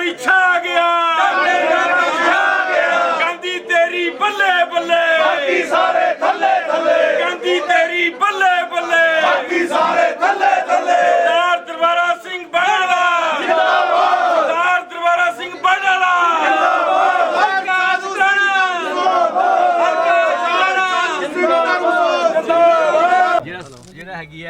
ਵੀ ਛਾ ਗਿਆ ਗਾਂਧੀ ਤੇਰੀ ਬੱਲੇ ਬੱਲੇ ਬਾਕੀ ਸਾਰੇ ਥੱਲੇ ਥੱਲੇ ਗਾਂਧੀ ਤੇਰੀ ਬੱਲੇ ਬੱਲੇ ਬਾਕੀ ਸਾਰੇ ਥੱਲੇ ਥੱਲੇ ਸਰਦਾਰ ਦਰਬਾਰਾ ਸਿੰਘ ਬਾਣਾਲਾ ਜਿੰਦਾਬਾਦ ਸਰਦਾਰ ਦਰਬਾਰਾ ਸਿੰਘ ਬਾਣਾਲਾ ਜਿੰਦਾਬਾਦ ਹਲਕਾ ਸੁਰਾਣਾ ਹਲਕਾ ਸੁਰਾਣਾ ਜਿਹੜਾ ਜਿਹੜਾ ਹੈਗੀ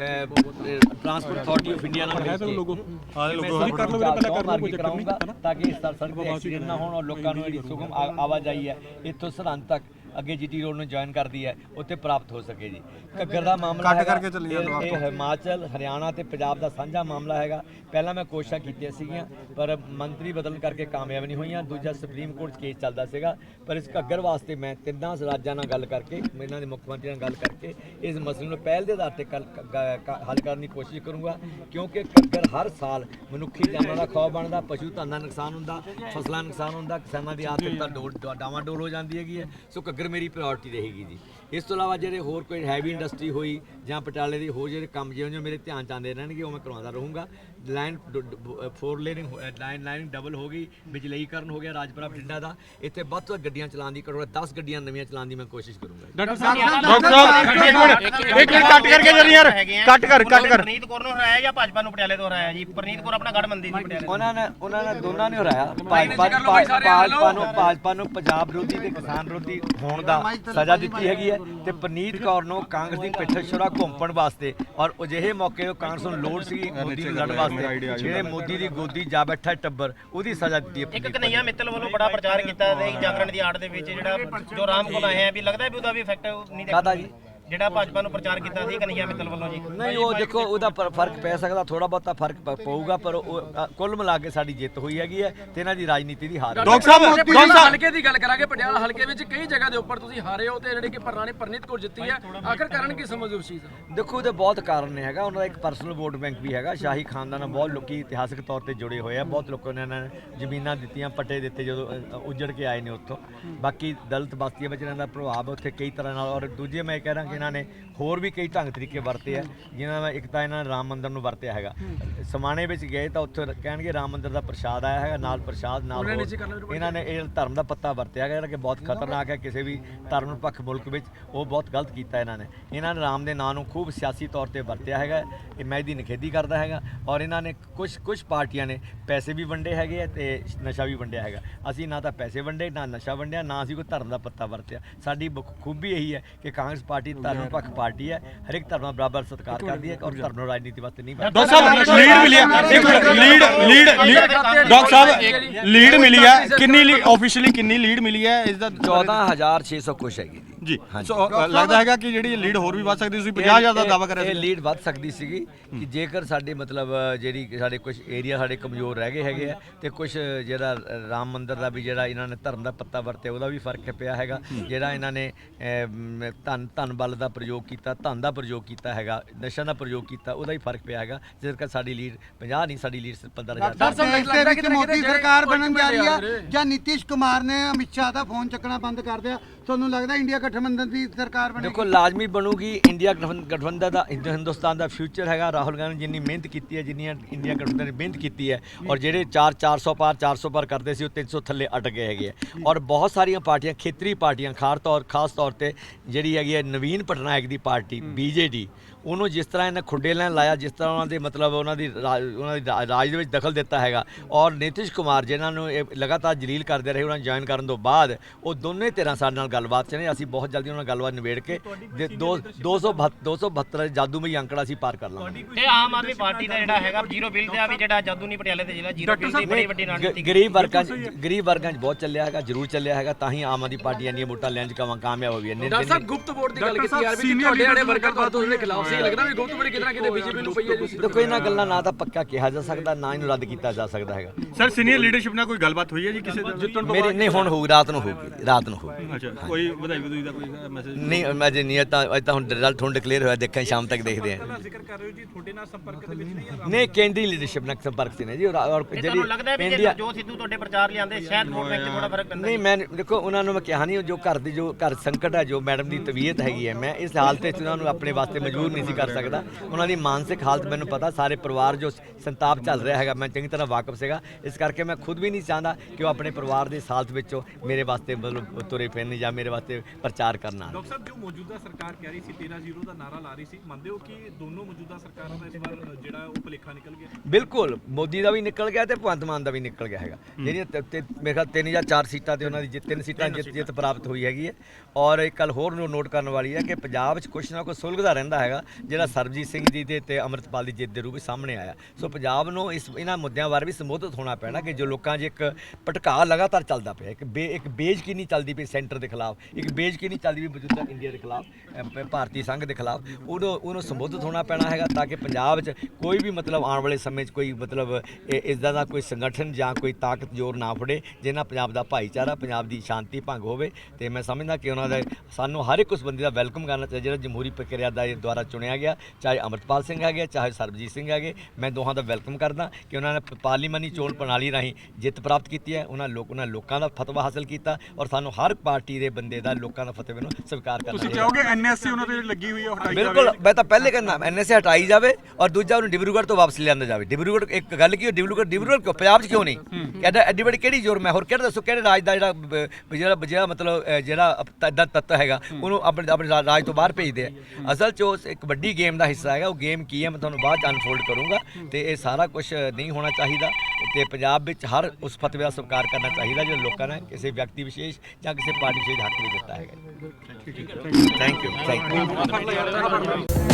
ਹੈ ਟਰਾਂਸਪੋਰਟ ਅਥਾਰਟੀ ਆਫ ਇੰਡੀਆ ਨਾਲ ਮਿਲ ਕੇ। ਲੋਗੋ। ਹਾਂ ਲੋਗੋ ਕਰ ਲਓ ਪਹਿਲਾਂ ਕਰ ਲਓ ਕੋਈ ਚੱਕਰ ਨਹੀਂ ਤਾਂ ਕਿ ਇਸ ਸੜਕ ਦੇ ਐਕਸੀਡੈਂਟ ਨਾ ਹੋਣ ਔਰ ਲੋਕਾਂ ਨੂੰ ਜਿਹੜੀ ਸੁਗਮ ਆਵਾਜਾਈ ਹੈ ਇੱਥੋਂ ਸਰਹੰਦ ਤੱਕ ਅੱਗੇ ਜੀਟੀ ਰੋਡ ਨੂੰ ਜੁਆਇਨ ਕਰਦੀ ਹੈ ਉੱਥੇ ਪ੍ਰਾਪਤ ਹੋ ਸਕੇ ਜੀ। ਘੱਗਰ ਦਾ ਮਾਮਲਾ ਹੈਗਾ ਇਹ- ਇਹ ਹਿਮਾਚਲ ਹਰਿਆਣਾ ਤੇ ਪੰਜਾਬ ਦਾ ਸਾਂਝਾ ਮਾਮਲਾ ਹੈਗਾ। ਪਹਿਲਾਂ ਮੈਂ ਕੋਸ਼ਿਸ਼ਾਂ ਕੀਤੀਆਂ ਸੀਗੀਆਂ ਪਰ ਮੰਤਰੀ ਬਦਲਣ ਕਰਕੇ ਕਾਮਯਾਬ ਨਹੀਂ ਹੋਈਆਂ। ਦੂਜਾ ਸੁਪਰੀਮ ਕੋਰਟ 'ਚ ਕੇਸ ਚੱਲਦਾ ਸੀਗਾ। ਪਰ ਇਸ ਘੱਗਰ ਵਾਸਤੇ ਮੈਂ ਤਿੰਨਾਂ ਰਾਜਾਂ ਨਾਲ ਗੱਲ ਕਰਕੇ ਇਹਨਾਂ ਦੇ ਮੁੱਖ ਮੰਤਰੀ ਨਾਲ ਗੱਲ ਕਰਕੇ ਇਸ ਮਸਲੇ ਨੂੰ ਪਹਿਲ ਦੇ ਆਧਾਰ ਤੇ ਹੱਲ ਕਰਨ ਦੀ ਕੋਸ਼ਿਸ਼ ਕਰੂੰਗਾ। ਕਿਉਂਕਿ ਘੱਗਰ ਹਰ ਸਾਲ ਮਨੁੱਖੀ ਜਾਨਾਂ ਦਾ ਖੌਫ ਬਣਦਾ ਪਸ਼ੂ ਧਨ ਦਾ ਨੁਕਸਾਨ ਹੁੰਦਾ ਫਸਲਾਂ ਨੁਕਸਾਨ ਹੁੰਦਾ ਕਿਸਾਨਾਂ ਦੀ ਆਰਥਿਕਤਾ ਡੋਲ ਡਾਵਾਂ ਡੋਲ ਹੋ ਜਾਂਦੀ ਹੈਗੀ ਹੈ। ਸੋ ਘੱਗਰ ਮੇਰੀ ਪ੍ਰਾਇੋਰਟੀ ਰਹੇਗੀ ਜੀ। ਇਸ ਤੋਂ ਇਲਾਵਾ ਜਿਹੜੇ ਹੋਰ ਕੋਈ ਹੈਵੀ ਇੰਡਸਟਰੀ ਹੋਈ ਜਾਂ ਪਟਿਆਲੇ ਦੀ ਹੋਰ ਜਿਹੜੇ ਕੰਮ ਜਿਉਂ ਜਿਉਂ ਮੇਰੇ ਧਿਆਨ ਚ ਆਉਂਦੇ ਰਹਿਣਗੇ, ਉਹ ਮੈਂ ਕਰਵਾਉਂਦਾ ਰਹੂੰਗਾ। Line four laning line lining double ਹੋ ਗਈ ਬਿਜਲਈਕਰਨ ਹੋ ਗਿਆ ਰਾਜਪੁਰਾ ਬਠਿੰਡਾ ਦਾ। ਇੱਥੇ ਵੱਧ ਤੋਂ ਵੱਧ ਗੱਡੀਆਂ ਚਲਾਉਣ ਦੀ ਕਰੋ 10 ਗੱਡੀਆਂ ਨਵੀਆਂ ਚਲਾਉਣ ਦੀ ਮੈਂ ਕੋਸ਼ਿਸ਼ ਕਰੂੰਗਾ। ਡਾਕਟਰ ਸਾਹਿਬ ਇੱਕ ਮਿੰਟ ਇੱਕ ਮਿੰਟ ਕੱਟ ਕਰਕੇ ਜਰੀ ਯਾਰ। ਕੱਟ ਕਰ ਕੱਟ ਕਰ। ਪ੍ਰਨੀਤ ਕੌਰ ਨੂੰ ਹਰਾਇਆ ਜਾਂ ਭਾਜਪਾ ਨੂੰ ਪਟਿਆਲੇ ਤੋਂ ਹਰਾਇਆ ਜੀ? ਪ੍ਰਨੀਤ ਕੌਰ ਆਪਣਾ ਗੜ ਮੰਦੀ ਸੀ ਪਟਿਆਲੇ ਉਹਨਾਂ ਨੇ ਉਹਨਾਂ ਨੇ ਦੋਨਾਂ ਨੇ ਹਰਾਇਆ। ਭਾਜਪਾ ਭਾਜਪਾ ਨੂੰ ਭਾਜਪਾ ਨੂੰ ਪੰਜਾਬ ਵਿਰੋਧੀ ਤੇ ਕਿਸਾਨ ਵਿਰੋਧੀ ਹੋਣ ਦਾ ਸਜ਼ਾ ਦਿੱਤੀ ਹੈਗੀ ਹੈ ਤੇ ਪਨੀਤ ਕੌਰ ਨੂੰ ਕਾਂਗਰਸ ਦੀ ਪਿੱਠ ਛੁਰਾ ਘੁੰਮਣ ਵਾਸਤੇ ਔਰ ਅਜਿਹੇ ਮੌਕੇ ਉਹ ਕਾਂਗਰਸ ਨੂੰ ਲੋੜ ਸੀ ਮੋਦੀ ਨੂੰ ਲੜਨ ਵਾਸਤੇ। ਜਿਹੜੇ ਮੋਦੀ ਦੀ ਗੋਦੀ ਜਾ ਬੈਠਾ ਟੱਬਰ ਉਹਦੀ ਸਜ਼ਾ ਦਿੱਤੀ ਹੈ ਇੱਕ ਕਨਈਆ ਮਿੱਤਲ ਵੱਲੋਂ ਬੜਾ ਪ੍ਰਚਾਰ ਕੀਤਾ ਤੇ ਜਾਗਰਣ ਦੀ ਆੜ ਦੇ ਵਿੱਚ ਜਿਹੜਾ ਜੋ ਰਾਮ ਕੋਲ ਆਏ ਆ ਵੀ ਲੱਗਦਾ ਵੀ ਉਹਦਾ ਵੀ ਇਫੈਕਟ ਨਹੀਂ ਕਾਹਦਾ ਜੀ? ਜਿਹੜਾ ਭਾਜਪਾ ਨੂੰ ਪ੍ਰਚਾਰ ਕੀਤਾ ਸੀ ਕਨਈਆ ਮਿੱਤਲ ਵੱਲੋਂ ਜੀ? ਨਹੀਂ ਉਹ ਦੇਖੋ ਉਹਦਾ ਫ਼ਰਕ ਪੈ ਸਕਦਾ ਥੋੜਾ ਬਹੁਤਾ ਫ਼ਰਕ ਪਊਗਾ ਪਰ ਉਹ ਕੁੱਲ ਮਿਲਾ ਕੇ ਸਾਡੀ ਜਿੱਤ ਹੋਈ ਹੈਗੀ ਹੈ ਤੇ ਇਹਨਾਂ ਦੀ ਰਾਜਨੀਤੀ ਦੀ ਹਾਰ ਹੈ। ਡਾਕਟਰ ਸਾਹਿਬ ਡਾਕਟਰ ਸਾਹਿਬ। ਹਲਕੇ ਦੀ ਗੱਲ ਕਰਾਂਗੇ ਪਟਿਆਲਾ ਹਲਕੇ ਵਿੱਚ ਕਈ ਜਗ੍ਹਾ ਦੇ ਉੱਪਰ ਤੁਸੀਂ ਹਾਰੇ ਹੋ ਤੇ ਜਿਹੜੇ ਕਿ ਪ੍ਰਣਾਲੀ ਪ੍ਰਨੀਤ ਕੌਰ ਜਿੱਤੀ ਹੈ। ਆਖਰ ਕਾਰਨ ਕੀ ਸਮਝਦੇ ਹੋ ਉਸ ਚੀਜ਼ ਦਾ? ਦੇਖੋ ਉਹਦੇ ਬਹੁਤ ਕਾਰਨ ਨੇ ਹੈਗਾ। ਉਹਨਾਂ ਦਾ ਇੱਕ ਪਰਸਨਲ ਵੋਟ ਬੈਂਕ ਵੀ ਹੈਗਾ। ਸ਼ਾਹੀ ਖਾਨਦਾਨ ਨਾਲ ਬਹੁਤ ਲੋਕੀ ਇਤਿਹਾਸਕ ਤੌਰ ਤੇ ਜੁੜੇ ਹੋਏ ਆ। ਬਹੁਤ ਲੋਕਾਂ ਨੇ ਇਹਨਾਂ ਨੇ ਜ਼ਮੀਨਾਂ ਦਿੱਤੀਆਂ ਪੱਟੇ ਦਿੱਤੇ ਜਦੋਂ ਉੱਜੜ ਕੇ ਆਏ ਨੇ ਉੱਥੋਂ। ਬਾਕੀ ਦਲਿਤ ਬਸਤੀਆਂ ਵਿੱਚ ਇਹਨਾਂ ਦਾ ਪ੍ਰਭਾਵ ਉੱਥੇ ਕਈ ਤਰ੍ਹਾਂ ਨਾਲ ਔਰ ਦੂਜੇ ਮੈਂ ਇਹ ਕਹਿ ਰਿਹਾ ਕਿ ਇਹਨਾਂ ਨੇ ਹੋਰ ਵੀ ਕਈ ਢੰਗ ਤਰੀਕੇ ਵਰਤੇ ਆ ਜਿਨ੍ਹਾਂ ਦਾ ਇੱਕ ਤਾਂ ਇਹਨਾਂ ਨੇ ਰਾਮ ਮੰਦਿਰ ਨੂੰ ਵਰਤਿਆ ਹੈਗਾ। ਸਮਾਣੇ ਵਿੱਚ ਗਏ ਤਾਂ ਉੱਥੇ ਕਹਿਣਗੇ ਰਾਮ ਮੰਦਿਰ ਦਾ ਪ੍ਰਸ਼ਾਦ ਆਇਆ ਹੈਗਾ ਨਾਲ ਪ੍ਰਸ਼ਾਦ ਨਾਲ ਹੋਰ। ਇਹਨਾਂ ਨੇ ਇਹ ਧਰਮ ਦਾ ਪੱਤਾ ਵਰਤਿਆ ਹੈਗਾ ਜਿਹੜਾ ਕਿ ਬਹੁਤ ਖਤਰਨਾਕ ਹੈ ਕਿਸੇ ਵੀ ਧਰਮ ਪੱਖ ਮੁਲਕ ਵਿੱਚ ਉਹ ਬਹੁਤ ਗਲਤ ਕੀਤਾ ਇਹਨਾਂ ਨੇ। ਇਹਨਾਂ ਨੇ ਰਾਮ ਦੇ ਨਾਂ ਨੂੰ ਖੂਬ ਸਿਆਸੀ ਤੌਰ ਤੇ ਵਰਤਿਆ ਹੈਗਾ ਇਹ ਮੈਂ ਇਹਦੀ ਨਿਖੇਧੀ ਕਰਦਾ ਹੈਗਾ ਔਰ ਇਹਨਾਂ ਨੇ ਕੁਝ ਕੁਝ ਪਾਰਟੀਆਂ ਨੇ ਪੈਸੇ ਵੀ ਵੰਡੇ ਹੈਗੇ ਆ ਤੇ ਨਸ਼ਾ ਵੀ ਵੰਡਿਆ ਹੈਗਾ। ਅਸੀਂ ਨਾ ਤਾਂ ਪੈਸੇ ਵੰਡੇ ਨਾ ਨਸ਼ਾ ਵੰਡਿਆ ਨਾ ਅਸੀਂ ਕੋਈ ਧਰਮ ਦਾ ਪੱਤਾ ਵਰਤਿਆ। ਸਾਡੀ ਬਖ- ਖੂਬੀ ਇਹੀ ਹੈ ਕਿ ਕਾਂਗਰਸ ਪਾਰਟੀ ਧਰਮ ਪੱਖ ਪਾਰਟੀ ਹੈ ਹਰ ਇੱਕ ਧਰਮ ਦਾ ਬਰਾਬਰ ਸਤਿਕਾਰ ਕਰਦੀ ਹੈ ਔਰ ਧਰਮ ਨੂੰ ਰਾਜਨੀਤੀ ਵਾਸਤੇ ਨਹੀਂ ਡਾਕਟਰ ਸਾਹਿਬ ਲੀਡ ਮਿਲੀ ਹੈ। ਇੱਕ minute lead lead lead. Doctor ਸਾਹਿਬ ਲੀਡ ਮਿਲੀ ਹੈ। ਕਿੰਨੀ ਲੀਡ ਆਫੀਸ਼ੀਅਲੀ ਕਿੰਨੀ ਲੀਡ ਮਿਲੀ ਹੈ? ਇਸ ਦਾ 14600 ਕੁਛ ਹੈਗੀ। ਜੀ। ਸੋ ਅ, ਲੱਗਦਾ ਹੈਗਾ ਕਿ ਜਿਹੜੀ ਲੀਡ ਹੋਰ ਵੀ ਵੱਧ ਸਕਦੀ ਤੁਸੀਂ 50000 ਦਾ ਦਾਅਵਾ ਕਰਿਆ ਇਹ ਸੀ। ਲੀਡ ਵੱਧ ਸਕਦੀ ਸੀਗੀ ਕਿ ਜੇਕਰ ਸਾਡੇ ਮਤਲਬ ਜਿਹੜੀ ਸਾਡੇ ਕੁਝ ਏਰੀਆ ਸਾਡੇ ਕਮਜ਼ੋਰ ਰਹਿ ਗਏ ਹੈਗੇ ਆ ਤੇ ਕੁਝ ਜਿਹੜਾ ਰਾਮ ਮੰਦਿਰ ਦਾ ਵੀ ਜਿਹੜਾ ਇਹਨਾਂ ਨੇ ਧਰਮ ਦਾ ਪੱਤਾ ਵਰਤਿਆ ਉਹਦਾ ਵੀ ਫ਼ਰਕ ਪਿਆ ਹੈਗਾ। ਜਿਹੜਾ ਇਹਨਾਂ ਨੇ ਅਮ, ਧਨ ਧਨ ਬਲ ਦਾ ਪ੍ਰਯੋਗ ਕੀਤਾ ਧਨ ਦਾ ਪ੍ਰਯੋਗ ਕੀਤਾ ਹੈਗਾ ਨਸ਼ਾ ਦਾ ਪ੍ਰਯੋਗ ਕੀਤਾ ਉਹਦਾ ਹੀ ਫ਼ਰਕ ਪਿਆ ਹੈਗਾ। ਜਿਸ ਕਰਕੇ ਸਾਡੀ ਲੀਡ 50 ਨਹੀਂ ਸਾਡੀ ਲੀਡ 15000 ਸਾਹਿਬ ਦੇਸ਼ ਦੇ ਵਿੱਚ ਮੋਦੀ ਸਰਕਾਰ ਬਣਨ ਜਾ ਰਹੀ ਰਹੇ। ਜਾਂ ਨਿਤਿਸ਼ ਕੁਮਾਰ ਨੇ ਅਮਿਤ ਸ਼ਾਹ ਦਾ ਫੋਨ ਚੱਕਣਾ ਬੰਦ ਕਰ ਦਿਆ? ਤੁਹਾਨੂੰ ਲੱਗਦਾ ਇੰਡੀਆ ਗਠਬੰਧਨ ਦੀ ਸਰਕਾਰ ਬਣੇਗੀ? ਦੇਖੋ ਲਾਜ਼ਮੀ ਬਣੂਗੀ ਇੰਡੀਆ ਗਠਬੰ- ਗਠਬੰਧਨ ਦਾ ਹਿੰਦ- ਹਿੰਦੁਸਤਾਨ ਦਾ ਫਿਊਚਰ ਹੈਗਾ। ਰਾਹੁਲ ਗਾਂਧੀ ਨੇ ਜਿੰਨੀ ਮਿਹਨਤ ਕੀਤੀ ਹੈ ਜਿੰਨੀਆਂ ਇੰਡੀਆ ਗਠਬੰਧਨ ਨੇ ਮਿਹਨਤ ਕੀਤੀ ਹੈ ਔਰ ਜਿਹੜੇ 4 400 ਪਾਰ 400 ਪਾਰ ਕਰਦੇ ਸੀ ਉਹ 300 ਥੱਲੇ ਅਟ ਗਏ ਹੈਗੇ ਔਰ ਬਹੁਤ ਸਾਰੀਆਂ ਪਾਰਟੀਆਂ ਖੇਤਰੀ ਪਾਰਟੀਆਂ ਖਾਸ ਤੌਰ ਖਾਸ ਤੌਰ ਤੇ ਜਿਹੜੀ ਹੈਗੀ ਹੈ ਨਵੀਨ ਪਟਨਾਇਕ ਦੀ ਪਾਰਟੀ ਬੀਜੇਡੀ ਉਹਨੂੰ ਜਿਸ ਤਰ੍ਹਾਂ ਇਹਨਾਂ ਖੁੱਡੇ ਲੈਣ ਲਾਇਆ ਜਿਸ ਤਰ੍ਹਾਂ ਉਹਨਾਂ ਦੇ ਮਤਲਬ ਉਹਨਾਂ ਦੀ ਰਾਜ- ਉਹਨਾਂ ਦੀ ਰਾ- ਰਾਜ ਦੇ ਵਿੱਚ ਦਖਲ ਦਿੱਤਾ ਹੈਗਾ ਔਰ ਨਿਤਿਸ਼ ਕੁਮਾਰ ਜਿਨ੍ਹਾਂ ਨੂੰ ਇਹ ਲਗਾਤਾਰ ਜਲੀਲ ਕਰਦੇ ਰਹੇ ਉਹਨਾਂ ਨੂੰ ਜੁਆਇਨ ਕਰਨ ਤੋਂ ਬਾਅਦ ਉਹ ਦੋਨੇ ਧਿਰਾਂ ਸਾਡੇ ਨਾਲ ਗੱਲਬਾਤ 'ਚ ਨੇ ਅਸੀਂ ਬਹੁਤ ਜਲਦੀ ਉਹਨਾਂ ਨਾਲ ਗੱਲਬਾਤ ਨਿਬੇੜ ਕੇ ਦੇ- ਦੋ 272 272 ਜਾਦੂਮਈ ਅੰਕੜਾ ਅਸੀਂ ਪਾਰ ਕਰ ਲਾਂਗੇ। ਤੇ ਆਮ ਆਦਮੀ ਪਾਰਟੀ ਦਾ ਜਿਹੜਾ ਹੈਗਾ ਜ਼ੀਰੋ ਬਿੱਲ ਦਾ ਵੀ ਜਿਹੜਾ ਜਾਦੂ ਨਹੀਂ ਪਟਿਆਲੇ ਤੇ ਜ਼ਿਲ੍ਹਾ ਜ਼ੀਰੋ ਬਿੱਲ ਦੀ ਬੜੀ ਵੱਡੀ ਗ- ਰਣਨੀਤੀ ਗਰੀਬ ਵਰਗਾਂ 'ਚ ਗਰੀਬ ਵਰਗਾਂ 'ਚ ਬਹੁਤ ਚੱਲਿਆ ਹੈਗਾ ਜ਼ਰੂਰ ਚੱਲਿਆ ਹੈਗਾ ਤਾਂ ਹੀ ਆਮ ਆਦਮੀ ਪਾਰਟੀ ਇੰਨੀਆਂ ਵੋਟਾਂ ਲੈਣ 'ਚ ਕਾਮ- ਕਾਮਯਾਬ ਹੋਈ ਹੈ ਨਹੀਂ- ਡਾਕਟਰ ਸਾਹਿਬ ਗੁਪਤ ਵੋਟ ਦੀ ਗੱਲ ਕੀਤੀ ਯਾਰ ਵੀ ਤੁਹਾਡੇ ਜਿਹੜੇ ਵਰਕਰ ਤੋਂ ਤੁਸੀਂ ਦੇ ਖਿਲਾਫ ਸੀ ਲੱਗਦਾ ਵੀ ਗੁਪਤ ਵੋਟ ਕਿਤੇ ਨਾ ਕਿਤੇ ਬੀਜੇਪੀ ਨੂੰ ਪਈ ਹੈ ਜੀ। ਦੇਖੋ ਇਹਨਾਂ ਗੱਲਾਂ ਨਾ ਤਾਂ ਪੱਕਾ ਕਿਹਾ ਜਾ ਸਕਦਾ ਨਾ ਇਹਨੂੰ ਰੱਦ ਕੀਤਾ ਜਾ ਸਕਦਾ ਹੈਗਾ। ਸਰ ਸੀਨੀਅਰ ਲੀਡਰਸ਼ਿਪ ਨਾਲ ਕੋਈ ਗੱਲਬਾਤ ਹੋਈ ਹੈ ਜੀ ਕਿਸੇ ਦਾ ਮੇਰੇ ਨਹੀਂ ਹੁਣ ਹੋਊ ਰਾਤ ਨੂੰ ਹੋਊਗੀ ਰਾਤ ਨੂੰ ਹੋਊਗੀ। ਅੱਛਾ ਕੋਈ ਵਧਾਈ ਵਧੂਈ ਦਾ ਕੋਈ ਮੈਸੇਜ ਨਹੀਂ ਮੈਂ ਜੇ ਨਹੀਂ ਤਾਂ ਅੱਜ ਤਾਂ ਹੁਣ ਰਿਜ਼ਲਟ ਹੁਣ ਡਿਕਲੇਅਰ ਹੋਇਆ ਦੇਖਾਂ ਸ਼ਾਮ ਤੱਕ ਦੇਖਦੇ ਹਾਂ। ਨਹੀਂ ਕੇਂਦਰੀ ਲੀਡਰਸ਼ਿਪ ਨਾਲ ਸੰਪਰਕ ਸੀ ਨੇ ਜੀ ਔਰ ਤੇ ਜਿਹੜੀ ਤੁਹਾਨੂੰ ਲੱਗਦਾ ਵੀ ਜੇ ਜੋ ਸਿੱਧੂ ਤੁਹਾਡੇ ਪ੍ਰਚਾਰ ਲਿਆਂਦੇ ਸ਼ਾਇਦ ਵੋਟ ਬੈਂਕ 'ਚ ਥੋੜਾ ਫ਼ਰਕ ਪੈਂਦਾ ਨਹੀਂ ਮੈਂ ਦੇਖੋ ਉਹਨਾਂ ਨੂੰ ਮੈਂ ਕਿਹਾ ਨਹੀਂ ਜੋ ਘਰ ਦੀ ਜੋ ਘਰ ਸੰਕਟ ਹੈ ਜੋ ਮੈਡਮ ਦੀ ਤਬੀਅਤ ਹੈਗੀ ਹੈ ਮੈਂ ਇਸ ਹਾਲਤ ਵਿੱਚ ਉਹਨਾਂ ਨੂੰ ਆਪਣੇ ਵਾਸਤੇ ਮਜਬੂਰ ਨਹੀਂ ਸੀ ਕਰ ਸਕਦਾ। ਉਹਨਾਂ ਦੀ ਮਾਨਸਿਕ ਹਾਲਤ ਮੈਨੂੰ ਪਤਾ ਸਾਰੇ ਪਰਿਵਾਰ ਜੋ ਸੰਤਾਪ ਚੱਲ ਰਿਹਾ ਹੈਗਾ ਮੈਂ ਚੰਗੀ ਤਰ੍ਹਾਂ ਵਾਕਿਫ ਸੀਗਾ। ਇਸ ਕਰਕੇ ਮੈਂ ਖੁਦ ਵੀ ਨਹੀਂ ਚਾਹੁੰਦਾ ਕਿ ਉਹ ਆਪਣੇ ਪਰਿਵਾਰ ਦੀ ਹਾਲਤ ਵਿੱਚੋਂ ਮੇਰੇ ਵਾਸਤੇ ਮਤਲਬ ਤੁਰੇ ਫਿਰਨ ਜਾਂ ਮੇਰੇ ਵਾਸਤੇ ਪ੍ਰਚਾਰ ਕਰਨਾ ਡਾਕਟਰ ਸਾਹਿਬ ਜੋ ਮੌਜੂਦਾ ਸਰਕਾਰ ਕਹਿ ਰਹੀ ਸੀ 13-0 ਦਾ ਨਾਰਾ ਲਾ ਰਹੀ ਸੀ ਮੰਨਦੇ ਹੋ ਕਿ ਦੋਨੋਂ ਮੌਜੂਦਾ ਸਰਕਾਰਾਂ ਦਾ ਇਸ ਵਾਰ ਜਿਹੜਾ ਉਹ ਭੁਲੇਖਾ ਨਿਕਲ ਗਿਆ? ਬਿਲਕੁਲ ਮੋਦੀ ਦਾ ਵੀ ਨਿਕਲ ਗਿਆ ਤੇ ਭਗਵੰਤ ਮਾਨ ਦਾ ਵੀ ਨਿਕਲ ਗਿਆ ਹੈਗਾ। ਜਿਹੜੀਆਂ ਤੇ- ਤੇ ਮੇਰੇ ਖਿਆਲ ਤਿੰਨ ਜਾਂ ਚਾਰ ਸੀਟਾਂ ਤੇ ਉਹਨਾਂ ਦੀ ਜਿੱਤ ਤਿੰਨ ਸੀਟਾਂ ਜਿੱਤ ਜਿੱਤ ਪ੍ਰਾਪਤ ਹੋਈ ਹੈਗੀ ਹੈ। ਔਰ ਇੱਕ ਗੱਲ ਹੋਰ ਨੂੰ ਨੋਟ ਕਰਨ ਵਾਲੀ ਹੈ ਕਿ ਪੰਜਾਬ 'ਚ ਕੁਛ ਨਾ ਕੁਛ ਸੁਲਝਦਾ ਰਹਿੰਦਾ ਹੈਗਾ। ਜਿਹੜਾ ਸਰਬਜੀਤ ਸਿੰਘ ਜੀ ਦੇ ਤੇ ਅਮਰਤਪਾਲ ਦੀ ਜਿੱਤ ਦੇ ਰੂਪ ਵਿੱਚ ਸਾਹਮਣੇ ਆਇਆ। ਸੋ ਪੰਜਾਬ ਨੂੰ ਇਸ, ਇਹਨਾਂ ਮੁੱਦਿਆਂ ਬਾਰੇ ਵੀ ਸੰਬੋਧਿਤ ਹੋਣਾ ਪੈਣਾ ਕਿ ਜੋ ਲੋਕਾਂ 'ਚ ਇੱਕ ਭਟਕਾ ਲਗਾਤਾਰ ਚੱਲਦਾ ਪਿਆ, ਇੱਕ ਬੇ, ਇੱਕ ਬੇਜ਼ਕੀਨੀ ਚੱਲਦੀ ਪਈ ਸੈਂਟਰ ਦੇ ਖਿਲਾਫ, ਇੱਕ ਬੇਇੱਜ਼ਤੀ ਚੱਲਦੀ ਪਈ ਮੌਜੂਦਾ ਇੰਡੀਆ ਦੇ ਖਿਲਾਫ ਭਾਰਤੀ ਸੰਘ ਦੇ ਖਿਲਾਫ ਉਹਨੂੰ ਉਹਨੂੰ ਸੰਬੋਧਿਤ ਹੋਣਾ ਪੈਣਾ ਹੈਗਾ ਤਾਂ ਕਿ ਪੰਜਾਬ 'ਚ ਕੋਈ ਵੀ ਮਤਲਬ ਆਉਣ ਵਾਲੇ ਸਮੇਂ 'ਚ ਕੋਈ ਮਤਲਬ ਇਸ ਦਾ ਕੋਈ ਸੰਗਠਨ ਜਾਂ ਕੋਈ ਤਾਕਤ ਜ਼ੋਰ ਨਾ ਫੜੇ ਜਿਹਨਾਂ ਪੰਜਾਬ ਦਾ ਭਾਈਚਾਰਾ, ਪੰਜਾਬ ਦੀ ਸ਼ਾਂਤੀ ਭੰਗ ਹੋਵੇ। ਤੇ ਮੈਂ ਸਮਝਦਾ ਕਿ ਉਹਨਾਂ ਦਾ, ਸਾਨੂੰ ਹਰ ਇੱਕ ਉਸ ਬੰਦੇ ਦਾ ਵੈਲਕਮ ਕਰਨਾ ਚਾਹੀਦਾ ਜਿਹੜਾ ਜਮਹੂਰੀ ਪ੍ਰਕਿਰਿਆ ਦਾ ਦੁਆਰਾ ਚੁਣ ਚੁਣਿਆ ਗਿਆ ਚਾਹੇ ਅਮਰਪਾਲ ਸਿੰਘ ਹੈਗੇ ਚਾਹੇ ਸਰਬਜੀਤ ਸਿੰਘ ਹੈਗੇ ਮੈਂ ਦੋਹਾਂ ਦਾ ਵੈਲਕਮ ਕਰਦਾ ਕਿ ਉਹਨਾਂ ਨੇ ਪਾਰਲੀਮਾਨੀ ਚੋਣ ਪ੍ਰਣਾਲੀ ਰਾਹੀਂ ਜਿੱਤ ਪ੍ਰਾਪਤ ਕੀਤੀ ਹੈ। ਉਹਨਾਂ ਲੋਕ ਉਹਨਾਂ ਲੋਕਾਂ ਦਾ ਫਤਵਾ ਹਾਸਲ ਕੀਤਾ ਔਰ ਸਾਨੂੰ ਹਰ ਪਾਰਟੀ ਦੇ ਬੰਦੇ ਦਾ ਲੋਕਾਂ ਦਾ ਫਤਵੇ ਨੂੰ ਸਵੀਕਾਰ ਕਰਨਾ ਤੁਸੀਂ ਚਾਹੋਗੇ ਐਨਐਸਸੀ ਉਹਨਾਂ ਤੇ ਲੱਗੀ ਹੋਈ ਹੈ ਹਟਾਈ ਜਾਵੇ? ਬਿਲਕੁਲ ਮੈਂ ਤਾਂ ਪਹਿਲੇ ਕਹਿੰਦਾ ਐਨਐਸਏ ਹਟਾਈ ਜਾਵੇ ਔਰ ਦੂਜਾ ਉਹਨੂੰ ਡਿਬਰੂਗੜ੍ਹ ਤੋਂ ਵਾਪਸ ਲਿਆਂਦਾ ਜਾਵੇ। ਡਿਬਰੂਗੜ੍ਹ ਇੱਕ ਗੱਲ ਕੀ ਡਿਬਰੂਗੜ੍ਹ ਡਿਬਰੂਗੜ੍ਹ ਕਿਉਂ? ਪੰਜਾਬ 'ਚ ਕਿਉਂ ਨਹੀਂ? ਕਹਿੰਦਾ ਐਡੀ ਬੜੀ ਕਿਹੜੀ ਜੁਰਮ ਹੈ ਹੋਰ ਕਿਹੜਾ ਦੱਸੋ ਕਿਹੜੇ ਰਾਜ ਦਾ ਜਿਹੜਾ ਜਿਹੜਾ ਜਿਹੜਾ ਮਤਲਬ ਜਿਹੜਾ ਇਦਾਂ ਤੱਤ ਹੈਗਾ ਉਹਨੂੰ ਆਪਣੇ ਆਪਣੇ ਰਾਜ ਤੋਂ ਬਾਹਰ ਭੇਜਦੇ ਆ। ਅਸਲ 'ਚ ਉਹ ਇੱਕ ਵੱਡੀ ਗੇਮ ਦਾ ਹਿੱਸਾ ਹੈਗਾ ਉਹ ਗੇਮ ਕੀ ਹੈ ਮੈਂ ਤੁਹਾਨੂੰ ਬਾਅਦ 'ਚ ਅਨਫੋਲਡ ਕਰੂੰਗਾ ਤੇ ਇਹ ਸਾਰਾ ਕੁਝ ਨਹੀਂ ਹੋਣਾ ਚਾਹੀਦਾ ਤੇ ਪੰਜਾਬ ਵਿੱਚ ਹਰ ਉਸ ਫਤਵੇ ਦਾ ਸਵੀਕਾਰ ਕਰਨਾ ਚਾਹੀਦਾ ਜੋ ਲੋਕਾਂ ਨੇ ਕਿਸੇ ਵਿਅਕਤੀ ਵਿਸ਼ੇਸ਼ ਜਾਂ ਕਿਸੇ ਪਾਰਟੀ ਵਿਸ਼ੇਸ਼ ਹੱਕ ਵਿੱਚ ਦਿੱਤਾ ਹੈਗਾ। Thank you thank you